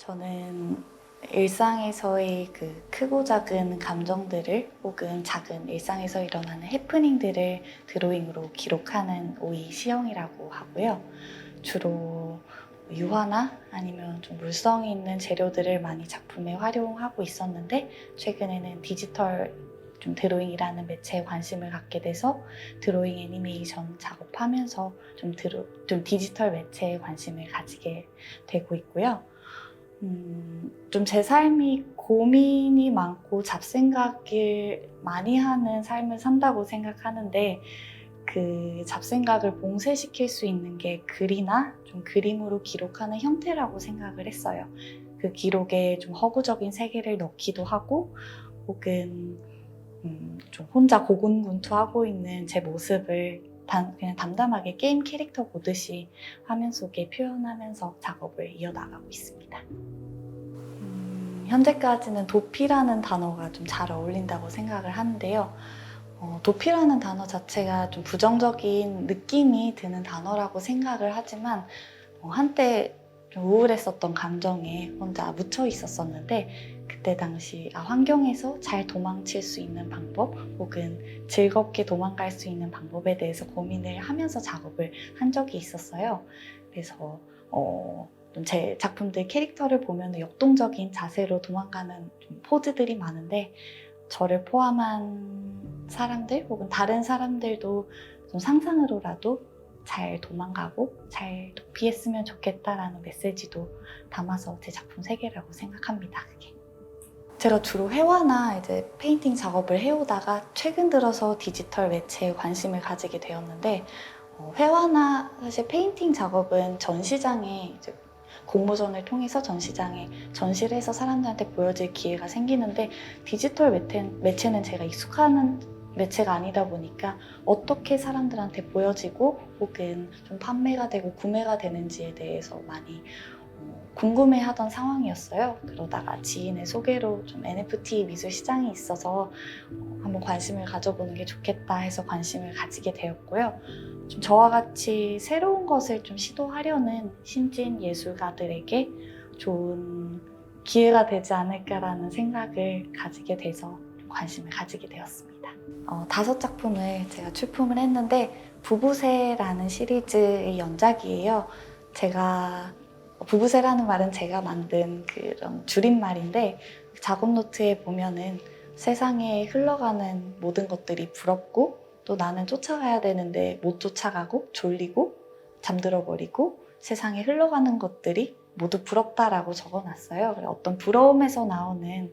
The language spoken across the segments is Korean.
저는 일상에서의 그 크고 작은 감정들을 혹은 작은 일상에서 일어나는 해프닝들을 드로잉으로 기록하는 오이 시형이라고 하고요. 주로 유화나 아니면 좀 물성이 있는 재료들을 많이 작품에 활용하고 있었는데 최근에는 디지털 좀 드로잉이라는 매체에 관심을 갖게 돼서 드로잉 애니메이션 작업하면서 좀, 드로, 좀 디지털 매체에 관심을 가지게 되고 있고요. 음, 좀 제 삶이 고민이 많고 잡생각을 많이 하는 삶을 산다고 생각하는데 그 잡생각을 봉쇄시킬 수 있는 게 글이나 좀 그림으로 기록하는 형태라고 생각을 했어요. 그 기록에 좀 허구적인 세계를 넣기도 하고 혹은 음, 좀 혼자 고군분투하고 있는 제 모습을 단, 그냥 담담하게 게임 캐릭터 보듯이 화면 속에 표현하면서 작업을 이어나가고 있습니다. 음, 현재까지는 도피라는 단어가 좀 잘 어울린다고 생각을 하는데요. 어, 도피라는 단어 자체가 좀 부정적인 느낌이 드는 단어라고 생각을 하지만 어, 한때 좀 우울했었던 감정에 혼자 묻혀 있었었는데 그때 당시 아, 환경에서 잘 도망칠 수 있는 방법 혹은 즐겁게 도망갈 수 있는 방법에 대해서 고민을 하면서 작업을 한 적이 있었어요. 그래서 어, 좀제 작품들 캐릭터를 보면 역동적인 자세로 도망가는 좀 포즈들이 많은데 저를 포함한 사람들 혹은 다른 사람들도 좀 상상으로라도 잘 도망가고 잘 도피했으면 좋겠다라는 메시지도 담아서 제 작품 세계라고 생각합니다. 그게. 제가 주로 회화나 이제 페인팅 작업을 해오다가 최근 들어서 디지털 매체에 관심을 가지게 되었는데 어, 회화나 사실 페인팅 작업은 전시장에 이제 공모전을 통해서 전시장에 전시를 해서 사람들한테 보여질 기회가 생기는데 디지털 매체, 매체는 제가 익숙한 매체가 아니다 보니까 어떻게 사람들한테 보여지고 혹은 좀 판매가 되고 구매가 되는지에 대해서 많이 어, 궁금해하던 상황이었어요. 그러다가 지인의 소개로 좀 NFT 미술 시장이 있어서 어, 한번 관심을 가져보는 게 좋겠다 해서 관심을 가지게 되었고요. 좀 저와 같이 새로운 것을 좀 시도하려는 신진 예술가들에게 좋은 기회가 되지 않을까라는 생각을 가지게 돼서 좀 관심을 가지게 되었습니다. 어, 다섯 작품을 제가 출품을 했는데 부부새라는 시리즈의 연작이에요. 제가 부부새라는 말은 제가 만든 그런 줄임말인데 작업 노트에 보면은 세상에 흘러가는 모든 것들이 부럽고 또 나는 쫓아가야 되는데 못 쫓아가고 졸리고 잠들어 버리고 세상에 흘러가는 것들이 모두 부럽다라고 적어놨어요. 어떤 부러움에서 나오는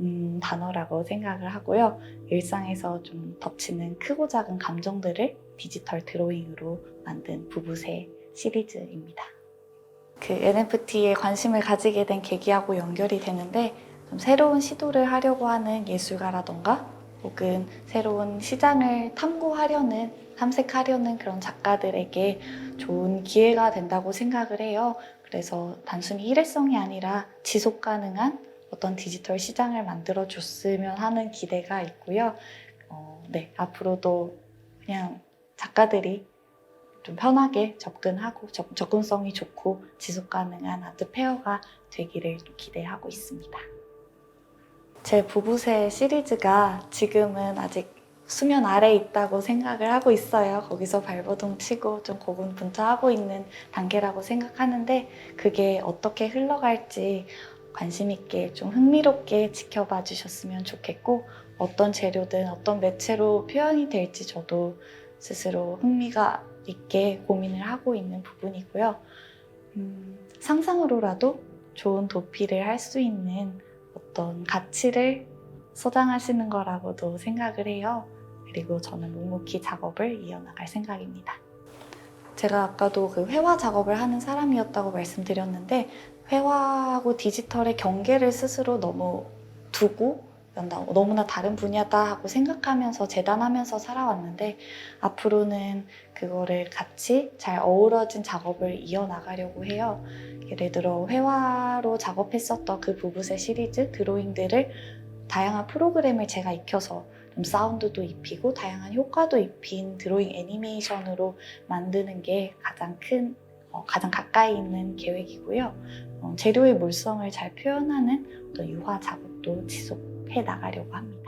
음, 단어라고 생각을 하고요. 일상에서 좀 덮치는 크고 작은 감정들을 디지털 드로잉으로 만든 부부새 시리즈입니다. 그 NFT에 관심을 가지게 된 계기하고 연결이 되는데 좀 새로운 시도를 하려고 하는 예술가라던가 혹은 새로운 시장을 탐구하려는 탐색하려는 그런 작가들에게 좋은 기회가 된다고 생각을 해요. 그래서 단순히 일회성이 아니라 지속 가능한 어떤 디지털 시장을 만들어 줬으면 하는 기대가 있고요. 어, 네, 앞으로도 그냥 작가들이 좀 편하게 접근하고 접, 접근성이 좋고 지속 가능한 아트 페어가 되기를 기대하고 있습니다. 제 부부새 시리즈가 지금은 아직 수면 아래에 있다고 생각을 하고 있어요. 거기서 발버둥 치고 좀 고군분투하고 있는 단계라고 생각하는데 그게 어떻게 흘러갈지 관심 있게 좀 흥미롭게 지켜봐 주셨으면 좋겠고 어떤 재료든 어떤 매체로 표현이 될지 저도 스스로 흥미가 있게 고민을 하고 있는 부분이고요. 음, 상상으로라도 좋은 도피를 할 수 있는 어떤 가치를 소장하시는 거라고도 생각을 해요. 그리고 저는 묵묵히 작업을 이어나갈 생각입니다. 제가 아까도 그 회화 작업을 하는 사람이었다고 말씀드렸는데 회화하고 디지털의 경계를 스스로 너무 두고 너무나 다른 분야다 하고 생각하면서 재단하면서 살아왔는데 앞으로는 그거를 같이 잘 어우러진 작업을 이어나가려고 해요. 예를 들어 회화로 작업했었던 그 부부새 시리즈 드로잉들을 다양한 프로그램을 제가 익혀서 좀 사운드도 입히고 다양한 효과도 입힌 드로잉 애니메이션으로 만드는 게 가장 큰 어, 가장 가까이 있는 계획이고요. 어, 재료의 물성을 잘 표현하는 유화 작업도 지속해 나가려고 합니다.